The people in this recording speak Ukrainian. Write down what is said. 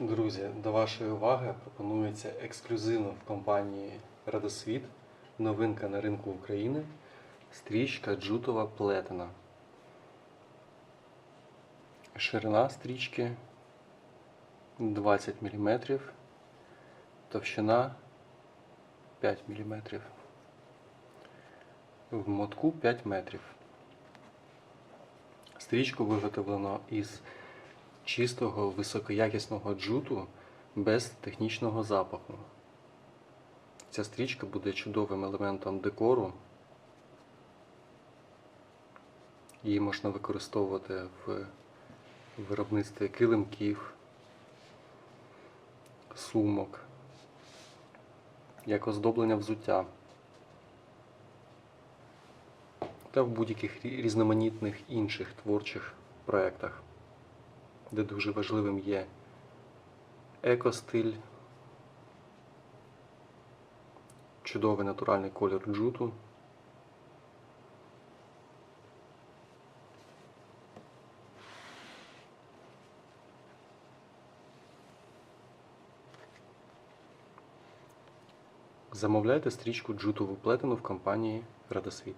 Друзі, до вашої уваги пропонується ексклюзивно в компанії Радосвіт новинка на ринку України стрічка джутова плетена. Ширина стрічки 20 мм, товщина 5 мм. В мотку 5 метрів. Стрічку виготовлено із чистого високоякісного джуту без технічного запаху. Ця стрічка буде чудовим елементом декору. Її можна використовувати в виробництві килимків, сумок, як оздоблення взуття та в будь-яких різноманітних інших творчих проєктах де дуже важливим є екостиль, чудовий натуральний колір джуту. Замовляйте стрічку джутову плетену в компанії Радосвіт.